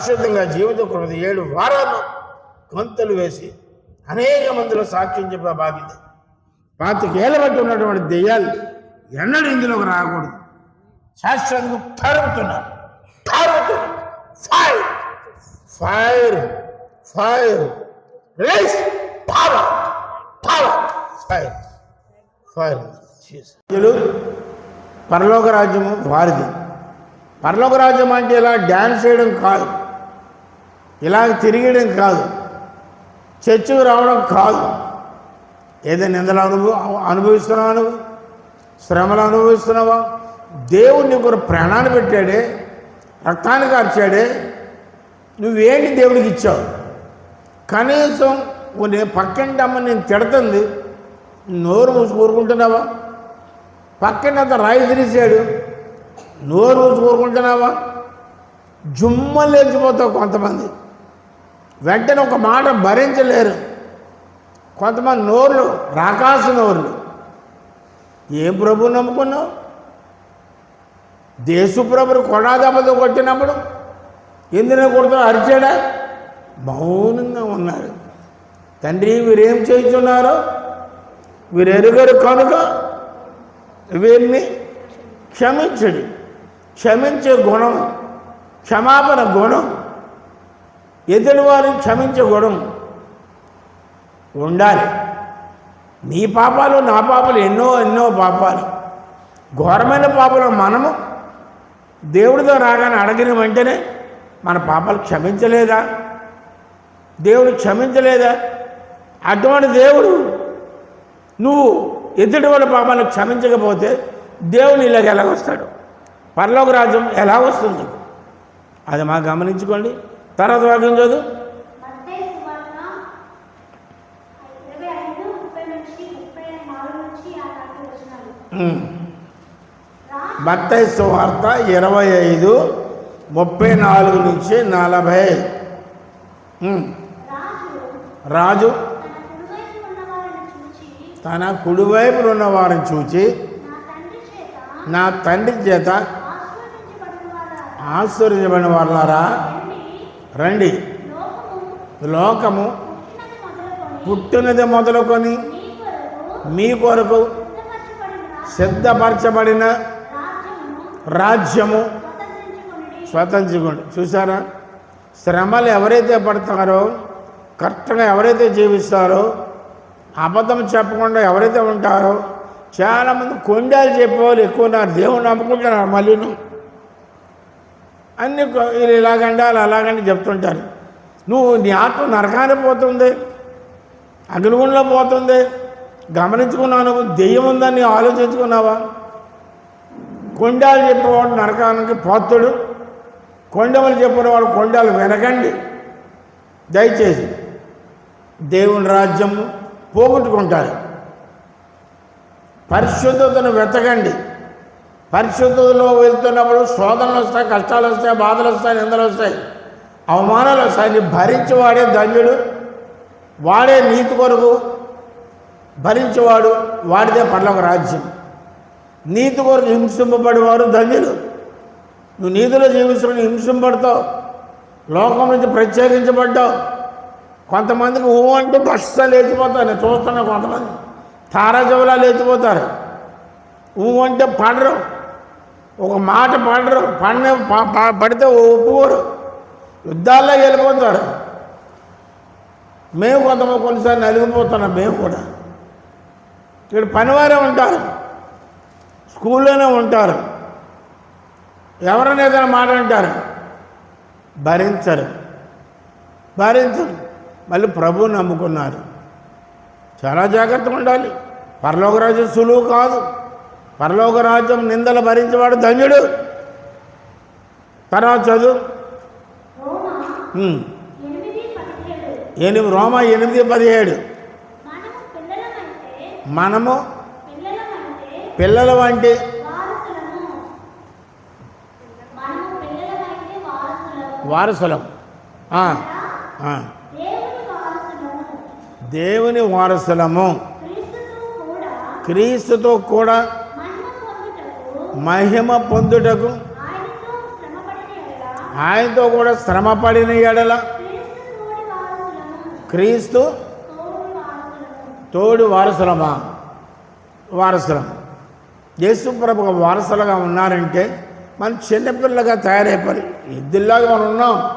పరిశుద్ధంగా జీవితం కొనది ఏడు వారాలు గొంతులు వేసి అనేక మందిలో సాక్ష్యం చెప్పే బాధ్యత. పాతికేళ్ళ బట్టి ఉన్నటువంటి దెయ్యాలు ఎన్నడూ ఇందులోకి రాకూడదు. శాస్త్రానికి తరుగుతున్నారు తరుగుతున్నారు fire fire fire release power power fire fire పరలోక రాజ్యము వారిది. పరలోక రాజ్యం అంటే ఇలా డ్యాన్స్ చేయడం కాదు. ఇలా తిరిగడం కాదు. చర్చకు రావడం కాదు. ఏదో నిందలు అనుభవ అనుభవిస్తున్నావా నువ్వు? శ్రమలు అనుభవిస్తున్నావా? దేవుడు నీకు ఒక ప్రాణాన్ని పెట్టాడే రక్తాన్ని కార్చాడే నువ్వేంటి దేవుడికి ఇచ్చావు? కనీసం నేను పక్కింటి అమ్మ నేను తిడుతుంది నోరు మూసి కోరుకుంటున్నావా? పక్కన రాయి తీసాడు నోరు మూసి కోరుకుంటున్నావా? జుమ్మ లేచిపోతావు కొంతమంది. వెంటనే ఒక మాట భరించలేరు. కొంతమంది నోర్లు రాకాస నోర్లు. ఏ ప్రభు నమ్ముకున్నావు? దేశు ప్రభుని కొడాదెబ్బతో కొట్టినప్పుడు ఎందుకు కొడుతూ అరిచాడా? మౌనంగా ఉన్నారు. తండ్రి వీరేం చేస్తున్నారో? వీరు ఎరుగరు కనుక వీరిని క్షమించడు. క్షమించే గుణం క్షమాపణ గుణం ఎదుటి వారిని క్షమించకూడదు. ఉండాలి. నీ పాపాలు నా పాపాలు ఎన్నో ఎన్నో పాపాలు. ఘోరమైన పాపాలు మనము దేవుడితో రాగానే అడగిన వెంటనే మన పాపాలు క్షమించలేదా? దేవుడు క్షమించలేదా? అటువంటి దేవుడు నువ్వు ఎదుటి వాళ్ళ పాపాలను క్షమించకపోతే దేవుడు ఇలాగ ఎలా వస్తాడు పరలోక రాజ్యం ఎలా వస్తుంది అది మా గమనించుకోండి. తర్వాత వాక్యం చదువు. మత్తయి సువార్త ఇరవై ఐదు ముప్పై నాలుగు నుంచి నలభై. రాజు తన కుడివైపు ఉన్న వారిని చూచి కుడివైపున నా తండ్రి చేత ఆశ్చర్యపడిన వాళ్ళారా రండి. లోకము పుట్టినది మొదలుకొని మీ కొరకు సిద్ధపరచబడిన రాజ్యము స్వతంత్రించుకోండి చూసారా శ్రమలు ఎవరైతే పడతారో కరెక్ట్గా ఎవరైతే జీవిస్తారో అబద్ధం చెప్పకుండా ఎవరైతే ఉంటారో చాలామంది కొండాలు చెప్పేవాళ్ళు ఎక్కువ ఉన్నారు. దేవుని నమ్ముకుంటున్నారు మళ్ళీను. అన్ని వీళ్ళు ఇలాగండి వాళ్ళు అలాగండి చెప్తుంటారు. నువ్వు నీ ఆత్మ నరకానికి పోతుంది అగ్నిగుండంలో పోతుంది గమనించుకున్నావు నువ్వు దెయ్యం ఉందని ఆలోచించుకున్నావా? కొండాలు చెప్పేవాడు నరకానికి పోతుడు కొండమలు చెప్పినవాడు కొండలు వెనకండి. దయచేసి దేవుని రాజ్యం పోగొట్టుకుంటారు. పరిశుద్ధతను వెతకండి. పరిశుద్ధతలో వెళ్తున్నప్పుడు శోధనలు వస్తాయి కష్టాలు వస్తాయి బాధలు వస్తాయి నిందలు వస్తాయి. అవమానాలు వస్తాయి. నీ భరించి వాడే ధన్యుడు వాడే నీతి కొరకు భరించేవాడు వాడిదే పర్లోక రాజ్యం. నీతి కొరకు హింసింపబడేవారు ధన్యులు. నువ్వు నీతిలో జీవిస్తున్న హింసింపడతావు. లోకం నుంచి ప్రత్యేకించబడ్డావు. కొంతమందికి ఊ అంటూ బస్స లేచిపోతారు. నేను చూస్తున్నా కొంతమంది తారాజవలా లేచిపోతారు. ఊ అంటే పడరు. ఒక మాట పడరు పడిన పడితే ఒప్పుకోరు. యుద్ధాల్లో వెళ్ళిపోతారు మేము కొంతమంది కొన్నిసార్లు నలిగిపోతున్నాం మేము కూడా. ఇక్కడ పనివారే ఉంటారు. స్కూల్లోనే ఉంటారు. ఎవరైనా ఏదైనా మాట అంటారు. భరించరు. భరించరు. మళ్ళీ ప్రభువుని నమ్ముకున్నారు. చాలా జాగ్రత్తగా ఉండాలి. పరలోక రాజ్యం సులువు కాదు. పరలోక రాజ్యం నిందలు భరించేవాడు ధన్యుడు. తర్వాత చదువు. ఎనిమిది రోమ ఎనిమిది పదిహేడు. మనము పిల్లల వంటి వారసులం. దేవుని వారసులము. క్రీస్తుతో కూడా మహిమ పొందుటకు ఆయనతో శ్రమపడిన కూడా శ్రమ పడిన ఎడల క్రీస్తు తోడు వారసులమా? వారసులం. యేసు ప్రభు వారసులుగా ఉన్నారంటే మనం చిన్నపిల్లగా తయారైపోవాలి. ఎద్దుల్లాగా మనం ఉన్నాం.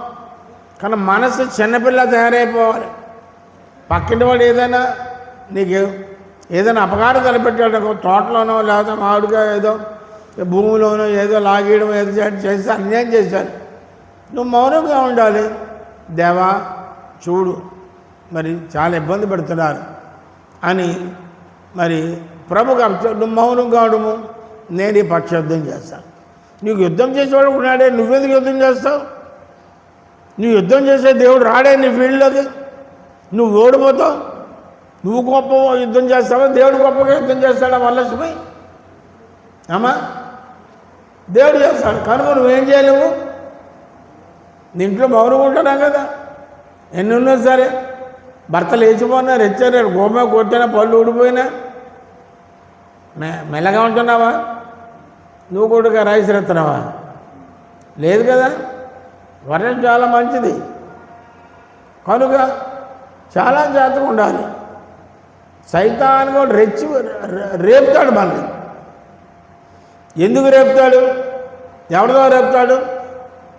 కానీ మనసు చిన్నపిల్ల తయారైపోవాలి. పక్కింటి వాడు ఏదైనా నీకు ఏదైనా అపకారం తలపెట్టాడు తోటలోనో లేకపోతే మామిడిగా ఏదో భూమిలోనో ఏదో లాగేయడం ఏదో చేయడం చేస్తే అన్యాయం చేశాను నువ్వు మౌనంగా ఉండాలి. దేవా చూడు. మరి చాలా ఇబ్బంది పెడుతున్నారు అని మరి ప్రభు నువ్వు మౌనంగా ఉండము. నేను ఈ పక్షయుద్ధం చేస్తాను. నీకు యుద్ధం చేసేవాడు ఉన్నాడే నువ్వెందుకు యుద్ధం చేస్తావు? నువ్వు యుద్ధం చేసే దేవుడు రాడే నీ ఫీల్డ్లోకి నువ్వు ఓడిపోతావు. నువ్వు గొప్ప యుద్ధం చేస్తావా? దేవుడు గొప్పగా యుద్ధం చేస్తాడా వల్లసిపోయి అమ్మా దేవుడు చేస్తాడు. కనుక నువ్వేం చేయలేవు? నీ ఇంట్లో మౌనంగా ఉంటున్నాం కదా. ఎన్ని ఉన్నా సరే భర్త లేచిపోయినా రెచ్చారు గోమ కొట్టినా పళ్ళు ఊడిపోయినా. మె మెల్లగా ఉంటున్నావా? నువ్వు కూడా రైస్ ఎత్తున్నావా లేదు కదా. వర్ణం చాలా మంచిది. కనుక చాలా జాగ్రత్తగా ఉండాలి. సైతాన్ని కూడా రెచ్చి రేపుతాడు మనల్ని ఎందుకు రేపుతాడు? ఎవరి ద్వారా రేపుతాడు?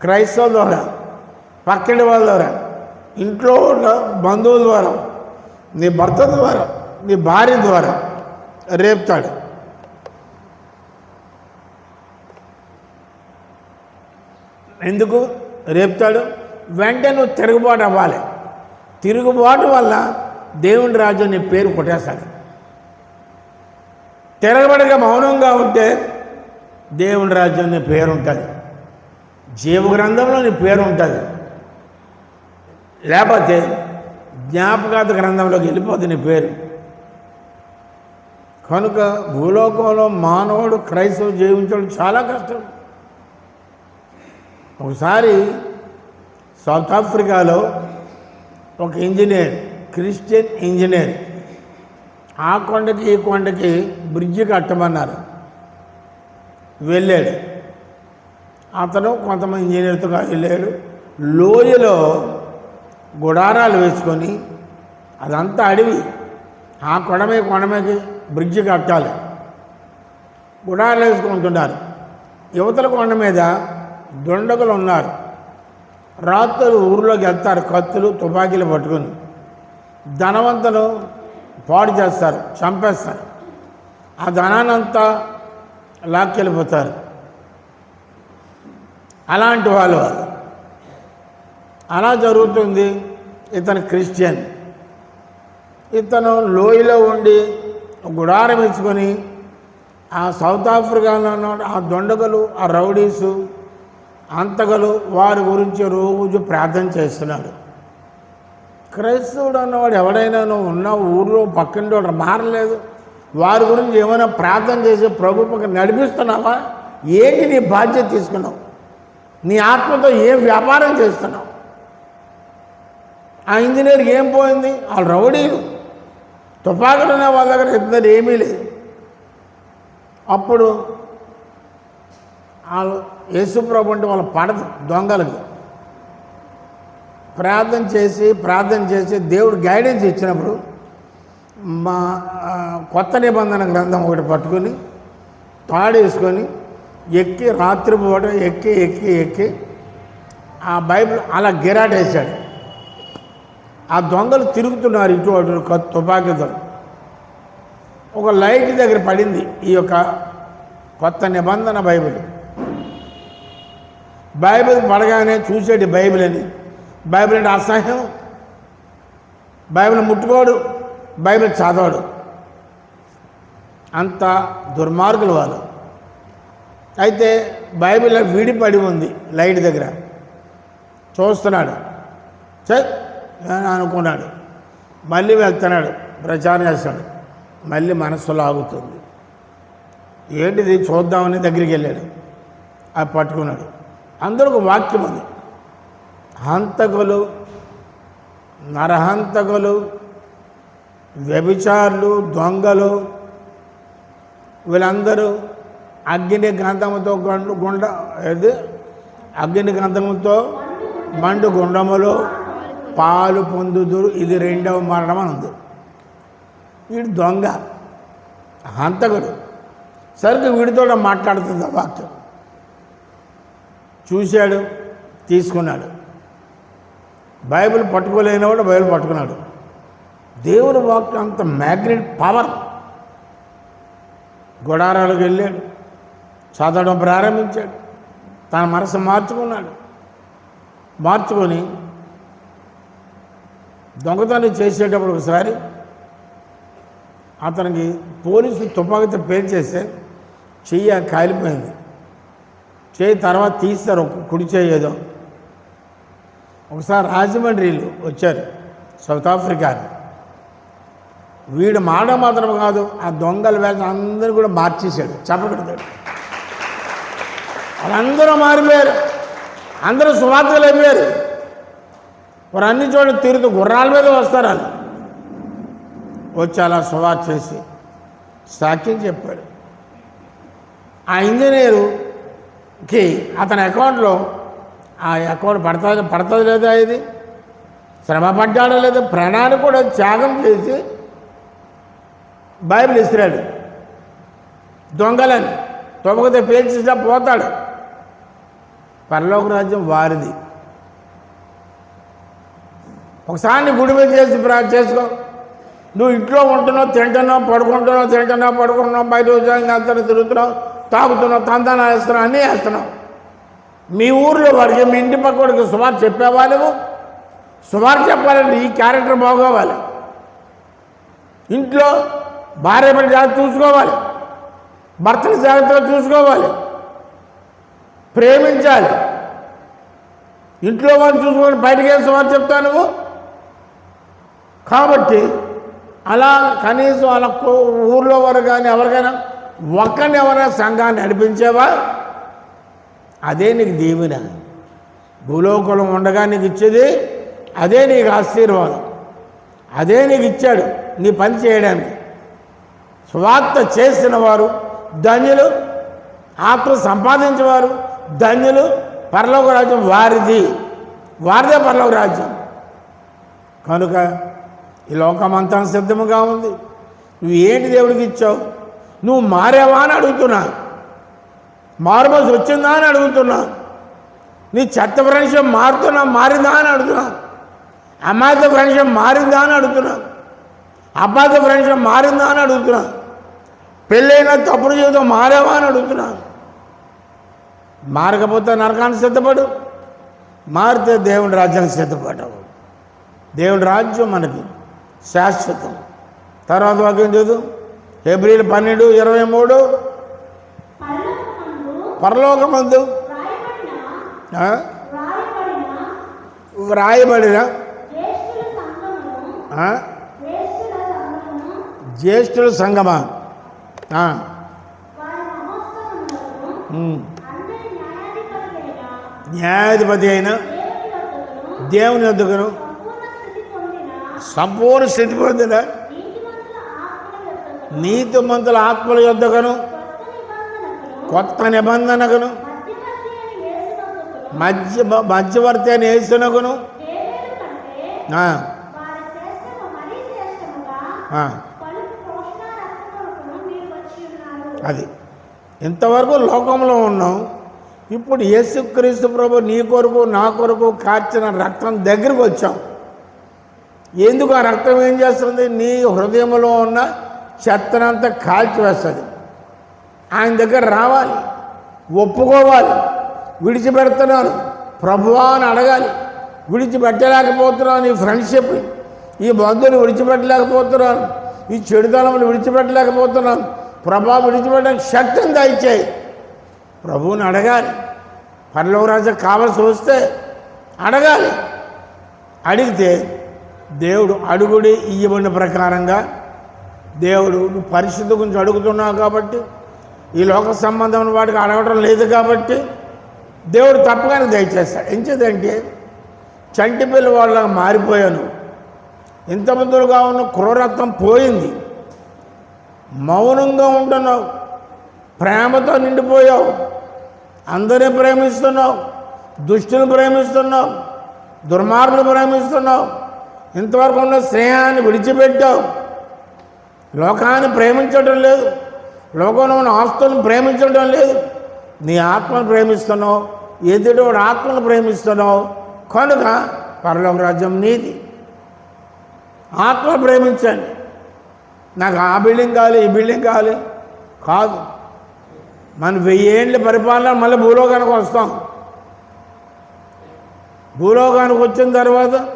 క్రైస్తవుల ద్వారా పక్కింటి వాళ్ళ ద్వారా ఇంట్లో ఉన్న బంధువుల ద్వారా నీ భర్త ద్వారా నీ భార్య ద్వారా రేపుతాడు. ఎందుకు రేపుతాడు? వెంటనే నువ్వు తిరుగుబాటు అవ్వాలి. తిరుగుబాటు వల్ల దేవుని రాజు నీ పేరు కొట్టేస్తాడు. తిరగబడక మౌనంగా ఉంటే దేవుని రాజ్యం నీ పేరు ఉంటుంది. జీవ గ్రంథంలో నీ పేరు ఉంటుంది. లేకపోతే జ్ఞాపకార్థ గ్రంథంలోకి వెళ్ళిపోతుంది నీ పేరు. కనుక భూలోకంలో మానవుడు క్రైస్తవు జీవించడం చాలా కష్టం. ఒకసారి సౌత్ ఆఫ్రికాలో ఒక ఇంజనీర్ క్రిస్టియన్ ఇంజనీర్ ఆ కొండకి ఈ కొండకి బ్రిడ్జి కట్టమన్నారు. వెళ్ళాడు. అతను కొంతమంది ఇంజనీర్తో వెళ్ళాడు. లోయలో గుడారాలు వేసుకొని అదంతా అడవి. ఆ కొడమే కొండమేకి బ్రిడ్జి కట్టాలి. గుడారాలు వేసుకుంటున్నారు యువతల కొండ మీద దుండగులు ఉన్నారు. రాత్రులు ఊర్లోకి వెళ్తారు. కత్తులు తుపాకీలు పట్టుకొని. ధనవంతులు పాడు చేస్తారు చంపేస్తారు. ఆ ధనాన్నంతా లాక్కెళ్ళిపోతారు. అలాంటి వాళ్ళు వాళ్ళు. అలా జరుగుతుంది ఇతను క్రిస్టియన్. ఇతను లోయలో ఉండి గుడారం ఇచ్చుకొని ఆ సౌత్ ఆఫ్రికాలో ఉన్న ఆ దొండగలు ఆ రౌడీసు అంతగలు వారి గురించి రోజు ప్రార్థన చేస్తున్నాడు. క్రైస్తవుడు అన్నవాడు ఎవడైనా నువ్వు ఉన్న ఊర్లో పక్కిండోడు మారలేదు. వారి గురించి ఏమైనా ప్రార్థన చేసి ప్రభు పక్కన నడిపిస్తున్నావా? ఏంటి నీ బాధ్యత తీసుకున్నావు? నీ ఆత్మతో ఏం వ్యాపారం చేస్తున్నావు? ఆ ఇంజనీర్కి ఏం పోయింది? వాళ్ళు రౌడీలు. తుపాకులు ఉన్న వాళ్ళ దగ్గర ఇద్దరు ఏమీ లేదు. అప్పుడు వాళ్ళు యేసుప్రభు అంటే వాళ్ళ పడదు దొంగలకి ప్రార్థన చేసి ప్రార్థన చేసి దేవుడు గైడెన్స్ ఇచ్చినప్పుడు మా కొత్త నిబంధన గ్రంథం ఒకటి పట్టుకొని తాడేసుకొని ఎక్కి రాత్రిపూట ఎక్కి ఎక్కి ఎక్కి ఆ బైబిల్ అలా గిరాటేశాడు. ఆ దొంగలు తిరుగుతున్నారు ఇటు అటు తుపాకీతో. ఒక లైట్ దగ్గర పడింది ఈ యొక్క కొత్త నిబంధన బైబిల్. బైబిల్ పడగానే చూసేటి బైబిల్ అని. బైబిల్ అంటే అసహ్యం. బైబిల్ ముట్టుకోడు. బైబిల్ చదవడు. అంత దుర్మార్గులు వాళ్ళు. అయితే బైబిల్ విడిపడి ఉంది లైట్ దగ్గర. చూస్తున్నాడు. చే అనుకున్నాడు. మళ్ళీ వెళ్తున్నాడు. ప్రచారం చేస్తాడు. మళ్ళీ మనస్సు లాగుతుంది. ఏంటిది? చూద్దామని దగ్గరికి వెళ్ళాడు. అది పట్టుకున్నాడు. అందరూ ఒక వాక్యం ఉంది. హంతకులు నరహంతకులు వ్యభిచారులు దొంగలు వీళ్ళందరూ అగ్ని గ్రంథముతో గుండ గుండ ఏది? అగ్ని గ్రంథముతో మండు గుండములో పాలు పొందుదురు. ఇది రెండవ మరణం అని ఉంది. వీడు దొంగ హంతకుడు. సరిగ్గా వీడితో మాట్లాడుతుంది ఆ వాక్యం. చూశాడు తీసుకున్నాడు. బైబిల్ పట్టుకోలేనివాడు బైబిల్ పట్టుకున్నాడు. దేవుని వాక్యం అంత మ్యాగ్నెట్ పవర్. గుడారాలకు వెళ్ళాడు. చదవడం ప్రారంభించాడు. తన మనసు మార్చుకున్నాడు. మార్చుకొని దొంగతనం చేసేటప్పుడు ఒకసారి అతనికి పోలీసులు తుపాకీతో పేల్చేస్తే చెయ్యి కాలిపోయింది. చేయి తర్వాత తీస్తారు ఒక కుడి చేయి ఏదో. ఒకసారి రాజమండ్రిలు వచ్చారు సౌత్ ఆఫ్రికా వీడు మాట మాత్రం కాదు ఆ దొంగల వేగం అందరూ కూడా మార్చేశాడు. చెప్పకూడదు వాళ్ళందరూ మారిపోయారు. అందరూ సువార్తలు అయిపోయారు వారు అన్ని చోట్ల తిరుగుతూ గుర్రాల మీద వస్తారు వాళ్ళు. వచ్చి అలా సువార్త చేసి సాక్ష్యం చెప్పాడు. ఆ ఇంజనీరుకి అతని అకౌంట్లో ఆ అకౌంట్ పడుతుంది పడుతుంది లేదా ఇది? శ్రమ పడ్డాడో లేదా ప్రాణాన్ని కూడా త్యాగం చేసి బైబిల్ ఇస్తున్నాడు దొంగలని. తొమ్మకతే పేల్చేసినా పోతాడు. పరలోక రాజ్యం వారిది. ఒకసారి గుడి మీద చేసి ప్రా చేసుకో. నువ్వు ఇంట్లో ఉంటున్నావు తింటున్నావు పడుకుంటున్నావు తింటున్నావు పడుకుంటున్నావు బయట ఉద్యోగం అంతా తిరుగుతున్నావు తాగుతున్నావు తందన వేస్తున్నావు అన్నీ వేస్తున్నావు. మీ ఊర్లో వాడికి మీ ఇంటి పక్కడికి సుమారు చెప్పేవాళ్ళు నువ్వు? సుమారు చెప్పాలంటే ఈ క్యారెక్టర్ బాగోవాలి. ఇంట్లో భార్య పని జాగ్రత్త చూసుకోవాలి. భర్తని జాగ్రత్తగా చూసుకోవాలి. ప్రేమించాలి. ఇంట్లో వాళ్ళు చూసుకొని బయటకు వేసి చెప్తా నువ్వు? కాబట్టి అలా కనీసం అలా ఊర్లో వారు కానీ ఎవరికైనా ఒక్కరిని ఎవరైనా సంఘాన్ని నడిపించేవా? అదే నీకు దీవెన. భూలోకులం ఉండగా నీకు ఇచ్చేది అదే నీకు ఆశీర్వాదం. అదే నీకు ఇచ్చాడు నీ పని చేయడానికి. వార్త చేసిన వారు ధన్యులు ఆత్మ సంపాదించేవారు ధన్యులు పరలోక రాజ్యం వారిది. వారిదే పరలోక రాజ్యం. కనుక ఈ లోకమంతా సిద్ధముగా ఉంది. నువ్వు ఏంటి దేవుడికి ఇచ్చావు? నువ్వు మారావా అని అడుగుతున్నా. మారుమోసి వచ్చిందా అని అడుగుతున్నా. నీ చెత్త ఫ్రెండ్షిప్ మారుతున్నా మారిందా అని అడుగుతున్నా. అమ్మాయితో ఫ్రెండ్షిప్ మారిందా అని అడుగుతున్నా. అబ్బాయితో ఫ్రెండ్షిప్ మారిందా అని అడుగుతున్నా. పెళ్ళైన తప్పుడు జీవితం మారావా అని అడుగుతున్నా మారకపోతే నరకానికి సిద్ధపడు. మారితే దేవుని రాజ్యానికి సిద్ధపడవు. దేవుని రాజ్యం మనకి శాశ్వతం. తర్వాత వాక్యం చదువు ఏప్రిల్ పన్నెండు ఇరవై మూడు. పరలోకమందు వ్రాయబడిన జ్యేష్ఠుల సంగమా న్యాయాధిపతి అయిన దేవుని వద్దకును సంపూర్ణ స్థితి పొందిన పొందిన నీతిమంతుల ఆత్మల యొద్దకును కొత్త నిబంధనకును మధ్య మధ్యవర్తి అని వేసునకును దేవేలు కంటే ఆ, వారి శ్రేష్టము మరీ శ్రేష్టముగా ఆ, పలుకు పోషణ రక్త కొరకును మీరు వచ్చి ఉన్నారు అది. ఇంతవరకు లోకంలో ఉన్నాం. ఇప్పుడు యేసుక్రీస్తు ప్రభు నీ కొరకు నా కొరకు కార్చిన రక్తం దగ్గరకు వచ్చాం. ఎందుకు ఆ రక్తం ఏం చేస్తుంది? నీ హృదయంలో ఉన్న చెత్తనంతా కాల్చివేస్తుంది ఆయన దగ్గర రావాలి. ఒప్పుకోవాలి. విడిచిపెడుతున్నాను. ప్రభువా అని అడగాలి. విడిచిపెట్టలేకపోతున్నాను ఈ ఫ్రెండ్షిప్ ఈ బంధువులు విడిచిపెట్టలేకపోతున్నాను. ఈ చెడుదనములు విడిచిపెట్టలేకపోతున్నాను. ప్రభా విడిచిపెట్టడానికి శక్తిని దయచేయి. ప్రభువుని అడగాలి. పరలోకరాజు కావలసి వస్తే అడగాలి. అడిగితే దేవుడు అడుగుడి ఇయ్యబడిన ప్రకారంగా దేవుడు నువ్వు పరిశుద్ధ గురించి అడుగుతున్నావు కాబట్టి ఈ లోక సంబంధం వాటికి అడగడం లేదు కాబట్టి దేవుడు తప్పగానే దయచేస్తాడు. ఎంచేదంటే చంటి పిల్ల వాళ్ళగా మారిపోయాను ఇంతమందులుగా ఉన్న క్రూరత్వం పోయింది. మౌనంగా ఉంటున్నావు. ప్రేమతో నిండిపోయావు. అందరిని ప్రేమిస్తున్నావు. దుష్టుని ప్రేమిస్తున్నావు. దుర్మార్గులు ప్రేమిస్తున్నావు. ఇంతవరకు ఉన్న స్నేహాన్ని విడిచిపెట్టావు. లోకాన్ని ప్రేమించడం లేదు. లోకంలో ఉన్న ఆస్తులను ప్రేమించడం లేదు. నీ ఆత్మను ప్రేమిస్తున్నావు. ఎదుటోడు ఆత్మను ప్రేమిస్తున్నావు. కనుక పరలోక రాజ్యం నీది. ఆత్మ ప్రేమించండి. నాకు ఆ బిల్డింగ్ కావాలి ఈ బిల్డింగ్ కావాలి. కాదు. మనం వెయ్యేళ్ళ పరిపాలన మళ్ళీ భూలోకానికి వస్తాం. భూలోకానికి వచ్చిన తర్వాత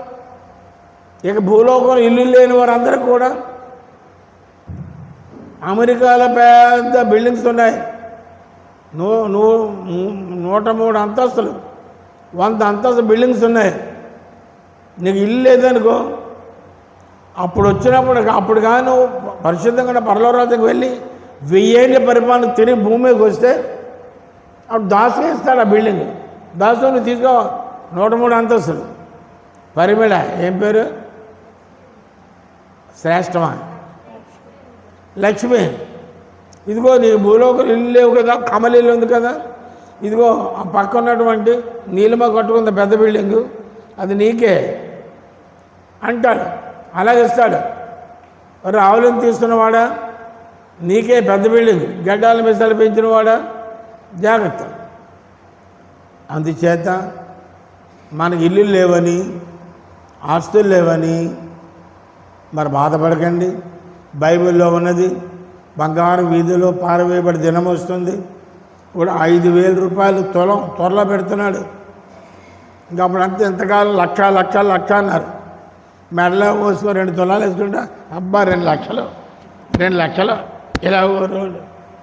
ఇక భూలోకం ఇల్లు లేని వారందరూ కూడా అమెరికాలో పెద్ద బిల్డింగ్స్ ఉన్నాయి. నూ నూ నూట మూడు అంతస్తులు వంద అంతస్తు బిల్డింగ్స్ ఉన్నాయి. నీకు ఇల్లు లేదనుకో అప్పుడు వచ్చినప్పుడు అప్పుడు కాను పరిశుద్ధంగా పరలోరాజుకి వెళ్ళి వెయ్యేళ్ళ పరిపాలన తిరిగి భూమి మీదకి వస్తే అప్పుడు దాసు ఇస్తాడు ఆ బిల్డింగ్. దాసుని తీసుకో నూట మూడు అంతస్తులు. పరిమిళ ఏం పేరు? శ్రేష్టమా? లక్ష్మి. ఇదిగో నీ భూలోకలు ఇల్లు లేవు కదా కమలిల్లు ఉంది కదా. ఇదిగో ఆ పక్క ఉన్నటువంటి నీలిమ కట్టుకున్న పెద్ద బిల్డింగు. అది నీకే. అంటాడు. అలాగే ఇస్తాడు మరి ఆవులను తీస్తున్నవాడా నీకే పెద్ద బిల్డింగ్ గడ్డాల మిసాలు పెంచినవాడా జాగ్రత్త. అందుచేత మనకి ఇల్లు లేవని ఆస్తులు లేవని మరి బాధపడకండి. బైబిల్లో ఉన్నది బంగారు వీధిలో పారవేయబడి దినం వస్తుంది. ఇప్పుడు ఐదు వేల రూపాయలు త్వరం త్వరలో పెడుతున్నాడు. ఇంకా అప్పుడు అంతే ఎంతకాలం లక్ష లక్ష లక్ష అన్నారు. మెడలో పోసుకో రెండు తులాలు వేసుకుంటా అబ్బా రెండు లక్షలు రెండు లక్షలు ఇలా ఓ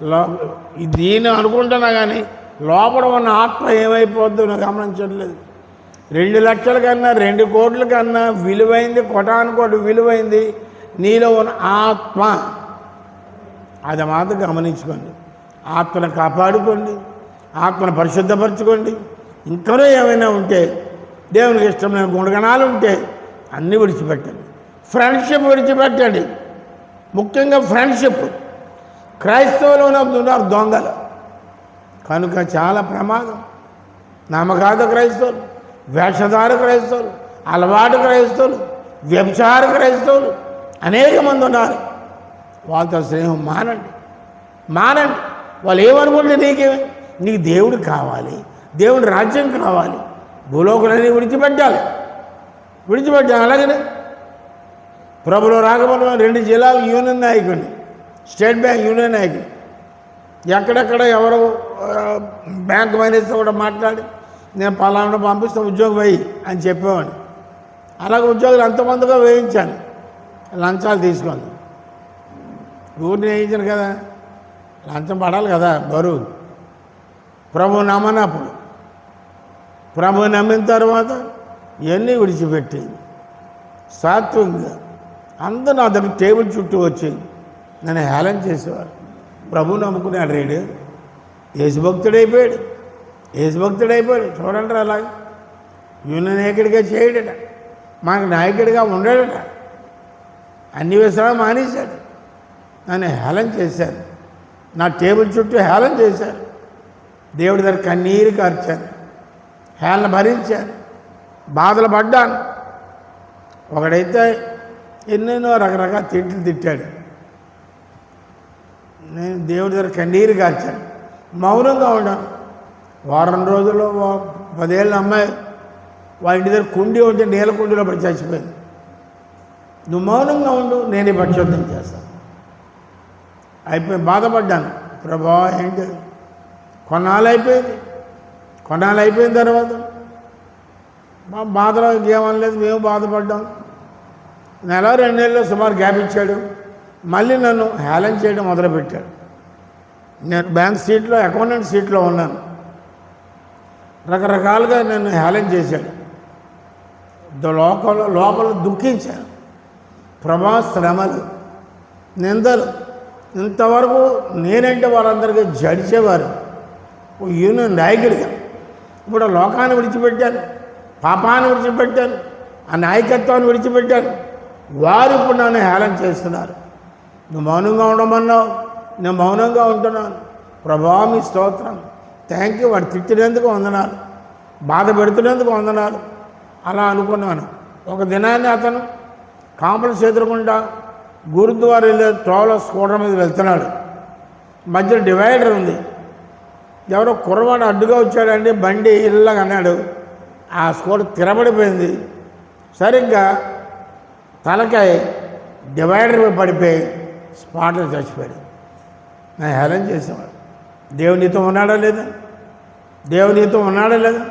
లో దీన్ని అనుకుంటున్నా కానీ లోపల ఉన్న ఆత్మ ఏమైపోద్దో నాకు గమనించట్లేదు. రెండు లక్షల కన్నా రెండు కోట్ల కన్నా విలువైంది కొటానుకోటి విలువైంది నీలో ఉన్న ఆత్మ. అది మాత్రం గమనించుకోండి. ఆత్మను కాపాడుకోండి ఆత్మను పరిశుద్ధపరచుకోండి. ఇంకనూ ఏమైనా ఉంటే దేవునికి ఇష్టమైన గుణగణాలు ఉంటే అన్నీ విడిచిపెట్టండి. ఫ్రెండ్షిప్ విడిచిపెట్టండి. ముఖ్యంగా ఫ్రెండ్షిప్ క్రైస్తవులు ఉన్నారు దొంగలు. కనుక చాలా ప్రమాదం. నమ్మకాద క్రైస్తవులు వేషధార క్రైస్తవులు అలవాటు క్రైస్తవులు వ్యభిచార క్రైస్తవులు అనేక మంది ఉన్నారు. వాళ్ళతో స్నేహం మానండి. మానండి. వాళ్ళు ఏమనుకుంటే నీకే? నీకు దేవుడు కావాలి. దేవుడి రాజ్యం కావాలి. భూలోకులని విడిచిపెట్టాలి. విడిచిపెట్టాలి అలాగనే ప్రభులో రాకపోవడం రెండు జిల్లాల యూనియన్ నాయకుడిని స్టేట్ బ్యాంక్ యూనియన్ నాయకుడు ఎక్కడెక్కడ ఎవరు బ్యాంక్ మేనేజర్తో కూడా మాట్లాడి నేను పలానా పంపిస్తే ఉద్యోగం వేయి అని చెప్పేవాడిని. అలాగే ఉద్యోగులు ఎంతమందిగా వేయించాను. లంచాలు తీసుకుంది ఊరిని వేయించాను కదా. లంచం పడాలి కదా బరువు. ప్రభు నమ్మనప్పుడు. ప్రభు నమ్మిన తర్వాత ఇవన్నీ విడిచిపెట్టి సాత్వికంగా అందరూ నా దగ్గర టేబుల్ చుట్టూ వచ్చి నన్ను హేళన చేసేవారు. ప్రభు నమ్ముకున్నాడు రేడు. యేసుభక్తుడైపోయాడు యేసుభక్తుడైపోయాడు చూడండి రా అలాగే. యూని నాయకుడిగా చేయడట. మనకు నాయకుడిగా ఉండడట. అన్ని విషయాలు మానేశాడు. నన్ను హేళన చేశారు. నా టేబుల్ చుట్టూ హేళన చేశారు. దేవుడి దగ్గర కన్నీరు కార్చారు. హేళన భరించాను బాధలు పడ్డాను. ఒకడైతే ఎన్నెన్నో రకరకాల తిట్లు తిట్టాడు. నేను దేవుడి దగ్గర కన్నీరు కాల్చాను మౌనంగా ఉన్నాను వారం రోజుల్లో పదేళ్ళ అమ్మాయి వాళ్ళ ఇంటి దగ్గర కుండి ఉంటే నీళ్ళ కుండీలో పడి చచ్చిపోయింది. నువ్వు మౌనంగా ఉండు నేను ఈ పరిశోధన చేస్తాను అయిపోయి బాధపడ్డాను. ప్రభా ఏంటి? కొన్నాళ్ళు అయిపోయింది. కొన్నాళ్ళు అయిపోయిన తర్వాత మా బాధలో ఇంకేమనలేదు మేము బాధపడ్డాం. నెల రెండు నెలలు సుమారు గ్యాప్ ఇచ్చాడు. మళ్ళీ నన్ను హేళన చేయడం మొదలుపెట్టాడు. నేను బ్యాంక్ సీట్లో అకౌంటెంట్ సీట్లో ఉన్నాను. రకరకాలుగా నన్ను హేళన చేశాడు. లోకంలో లోపల దుఃఖించాను. ప్రభా శ్రమలు నిందలు. ఇంతవరకు నేనంటే వారందరికీ జడిచేవారు. ఓ యూనియన్ నాయకుడిగా. ఇప్పుడు లోకాన్ని విడిచిపెట్టాను. పాపాన్ని విడిచిపెట్టాను ఆ నాయకత్వాన్ని విడిచిపెట్టాను. వారు ఇప్పుడు నన్ను హేళన చేస్తున్నారు. నువ్వు మౌనంగా ఉండమన్నావు నేను మౌనంగా ఉంటున్నాను. ప్రభా మీ స్తోత్రం. థ్యాంక్ యూ వాడు తిట్టినందుకు వందనాలు. బాధ పెడుతున్నందుకు వందనాలు. అలా అనుకున్నాను. ఒక దినాన్ని అతను కాంపల్స్ ఎదురుకుండా గురుద్వారా వెళ్ళే ట్రావెలర్ స్కూటర్ మీద వెళ్తున్నాడు. మధ్య డివైడర్ ఉంది. ఎవరో కుర్రవాడు అడ్డుగా వచ్చాడండి బండి ఇళ్ళగా అన్నాడు. ఆ స్కూటర్ తిరబడిపోయింది. సరిగ్గా తలకాయ డివైడర్ పడిపోయి స్పాట్లో చచ్చిపోయాడు. నేను హేళన చేసేవాడు. దేవునితో ఉన్నాడా లేదా? దేవునితో ఉన్నాడా లేదా?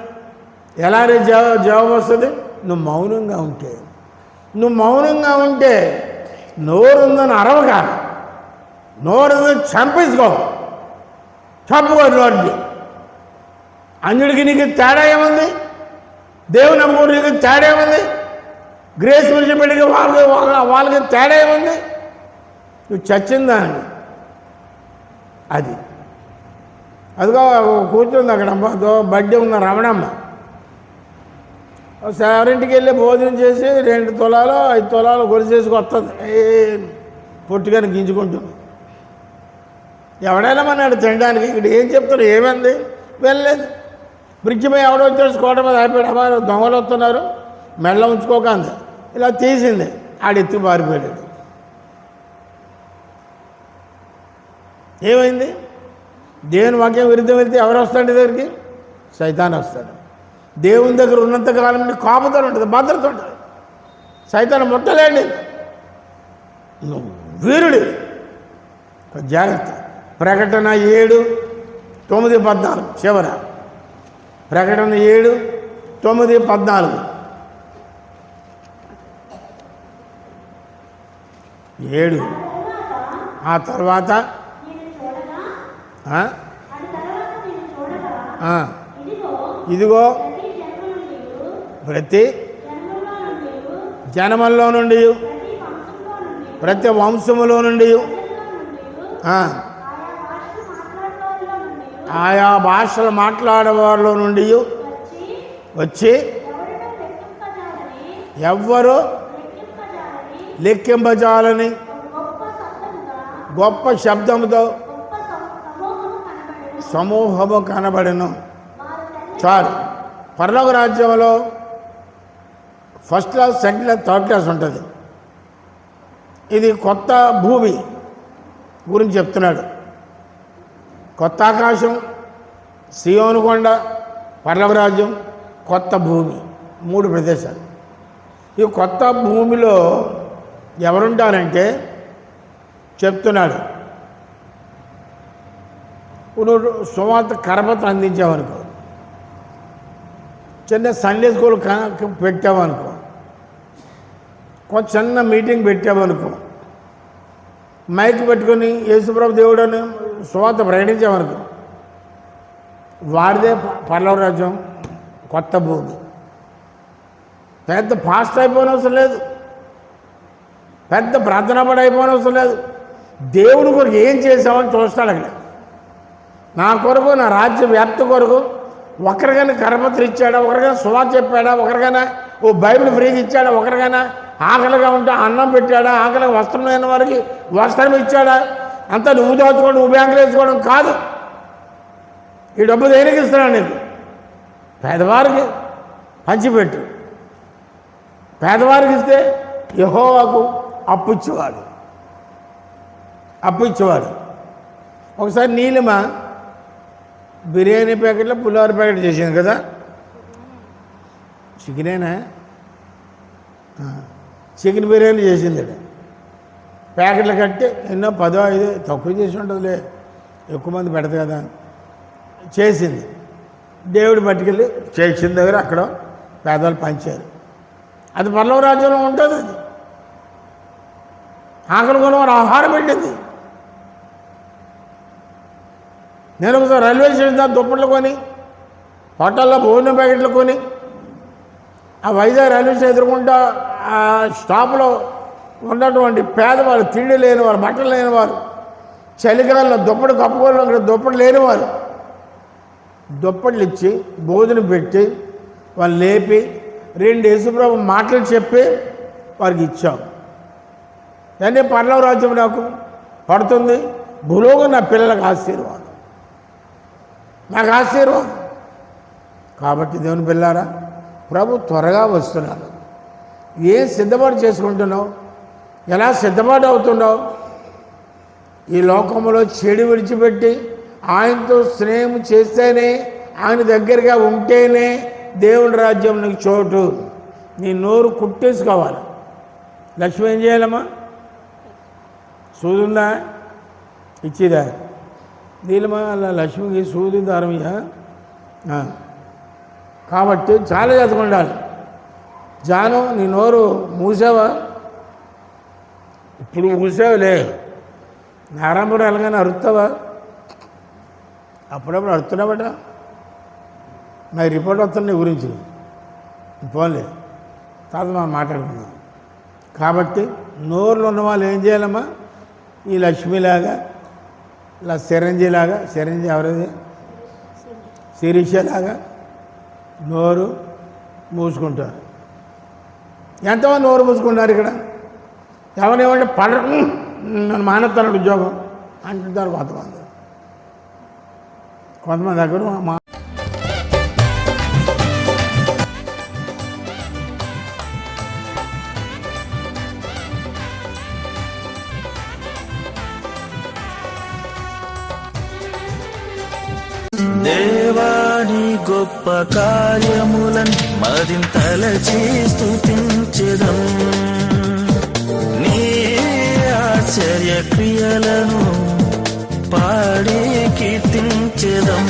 ఎలా రే జవాబు జవాబు వస్తుంది? నువ్వు మౌనంగా ఉంటే. నువ్వు మౌనంగా ఉంటే నోరుందని అరవక నోరుందని చంపేసుకో. చంపుకో నోరుని అంజుడికి నీకు తేడా ఏముంది? దేవుని నమ్ముకుని తేడా ఏముంది? గ్రేస్ విడిచిపెట్టి వాళ్ళకి వాళ్ళకి తేడా ఏముంది? నువ్వు చచ్చిందాన్ని. అది. అదిగో కూర్చుంది అక్కడ అమ్మ. బడ్డీ ఉన్న రమణమ్మ. ఎవరింటికి వెళ్ళి భోజనం చేసి రెండు తులాలు ఐదు తులాలు గొలిసేసుకు వస్తుంది. పొట్టుగాని గింజుకుంటుంది. ఎవడైనా మన్నాడు తినడానికి ఇక్కడ ఏం చెప్తారు ఏమైంది? వెళ్ళలేదు. బ్రిడ్జి మీద ఎవడో వచ్చాడు స్కూటర్ మీద అయిపోయాడు దొంగలు వస్తున్నారు. మెల్ల ఉంచుకోక అంది. ఇలా తీసింది. ఆడెత్తి పారిపోయాడు. ఏమైంది? దేవుని వాక్యం విరుద్ధం వెళ్తే ఎవరు వస్తాడు దగ్గరికి? సైతాన్ వస్తాడు. దేవుని దగ్గర ఉన్నంత కాలం ఉంటుంది భద్రత ఉంటుంది. సైతాన్ ముట్టలేండి నువ్వు వీరుడు. జాగ్రత్త. ప్రకటన ఏడు తొమ్మిది పద్నాలుగు. చివర. ప్రకటన ఏడు తొమ్మిది పద్నాలుగు ఏడు ఆ తర్వాత ఇదిగో ప్రతి జనమల్లో నుండి ప్రతి వంశములో నుండి ఆయా భాషలు మాట్లాడేవారిలో నుండి వచ్చి ఎవ్వరు లెక్కింపజాలని గొప్ప శబ్దంతో సమూహము కనబడెను. చాలు. పర్లోక రాజ్యంలో first class second class third class ఉంటుంది. ఇది కొత్త భూమి గురించి చెప్తున్నాడు. కొత్త ఆకాశం సియోను పర్లవరాజ్యం కొత్త భూమి మూడు ప్రదేశాలు. ఈ కొత్త భూమిలో ఎవరుంటారంటే చెప్తున్నాడు. ఇప్పుడు సువార్త కరపత అందించామనుకో చిన్న సండే స్కూల్ క- పెట్టామనుకో కొంచెం చిన్న మీటింగ్ పెట్టామనుకో మైక్ పెట్టుకొని యేసుప్రభు దేవుడు అని సువార్త ప్రకటించామనుకో వారిదే పర్లవ రాజ్యం కొత్త భూమి. పెద్ద ఫాస్ట్ అయిపోయిన అవసరం లేదు. పెద్ద ప్రార్థన పడి అయిపోయిన అవసరం లేదు. దేవుడి కొరకు ఏం చేసామని చూస్తాడు అక్కడ. నా కొరకు నా రాజ్య వ్యాప్తి కొరకు ఒకరికైనా కరపత్రి ఇచ్చాడా? ఒకరికైనా సువార్త చెప్పాడా? ఒకరికైనా ఓ బైబిల్ ఫ్రీగా ఇచ్చాడా? ఒకరికైనా ఆకలిగా ఉంటే అన్నం పెట్టాడా? ఆకలిగా వస్త్రం లేని వారికి వస్త్రం ఇచ్చాడా? అంతా నువ్వు దాచుకోవడం నువ్వు బ్యాంకులు వేసుకోవడం కాదు. ఈ డబ్బు దేనికి ఇస్తున్నాను నీకు? పేదవారికి పంచిపెట్టు. పేదవారికి ఇస్తే యహోవాకు అప్పు ఇచ్చేవాడు. అప్పు ఇచ్చేవాడు. ఒకసారి నీలిమ బిర్యానీ ప్యాకెట్లో పులిహోర ప్యాకెట్ చేసింది కదా? చికెనేనా? చికెన్ బిర్యానీ చేసింది ప్యాకెట్లు కట్టి ఎన్నో పదో ఐదు తక్కువ చేసి ఉంటుందిలే. ఎక్కువ మంది పెడతాయి కదా అని. చేసింది. దేవుడు పట్టుకెళ్ళి చేసిన దగ్గర అక్కడ పేదలు పంచారు. అది పల్లవ రాజ్యంలో ఉంటుంది అది. ఆకలి కొన ఆహారం పెట్టింది. నేను ఒకసారి రైల్వే స్టేషన్ దాని దుప్పట్లు కొని హోటల్లో భోజనం ప్యాకెట్లు కొని ఆ వైజాగ్ రైల్వే స్టేషన్ ఎదుర్కొంటా ఆ స్టాప్లో ఉన్నటువంటి పేదవారు తిండి లేనివారు బట్టలు లేనివారు చలికాలంలో దుప్పటి కప్పుకోవడం అక్కడ దుప్పటి లేనివారు దుప్పట్లు ఇచ్చి భోజనం పెట్టి వాళ్ళు లేపి రెండు యేసుప్రభు మాటలు చెప్పి వారికి ఇచ్చాం. కానీ పర్లవ రాజ్యం నాకు పడుతుంది. భూలోకం నా పిల్లలకు ఆశీర్వాదం. నాకు ఆశీర్వాదం. కాబట్టి దేవుని పిల్లారా ప్రభు త్వరగా వస్తున్నారు ఏం సిద్ధపడి చేసుకుంటున్నావు? ఎలా సిద్ధపాటు అవుతుండవు ఈ లోకంలో చెడు విడిచిపెట్టి ఆయనతో స్నేహం చేస్తేనే ఆయన దగ్గరగా ఉంటేనే దేవుని రాజ్యం నీకు చోటు. నీ నోరు కుట్టేసుకోవాలి. లక్ష్మి ఏం చేయాలమ్మా? సూదుందా? ఇచ్చిదా? నీలమా అలా లక్ష్మికి సూది దారమయ్యా కాబట్టి చాలా జాతకు ఉండాలి. జాను నీ నోరు మూసావా? ఇప్పుడు మూసావులే నారాయణపురం వెళ్ళగానే అరుస్తావా? అప్పుడప్పుడు అరుతున్నావట నాకు రిపోర్ట్ వస్తుంది నీ గురించి. పోలే తర్వాత మనం మాట్లాడుకుందాం. కాబట్టి నోరులో ఉన్న వాళ్ళు ఏం చేయాలమ్మా? ఈ లక్ష్మిలాగా ఇలా చిరంజీలాగా చిరంజీ ఎవరిది? శిరీషలాగా నోరు మూసుకుంటారు ఎంతమంది నోరు మూసుకుంటారు ఇక్కడ? ఎవరేమంటే పడ నన్ను మానేస్తాను ఉద్యోగం. అంటుంటారు కొంతమంది. కొంతమంది దగ్గర మా దేవాని గొప్ప కార్యములను మరింతల చేస్తూ నీ ఆశ్చర్య క్రియలను పాడే కీర్తించెదం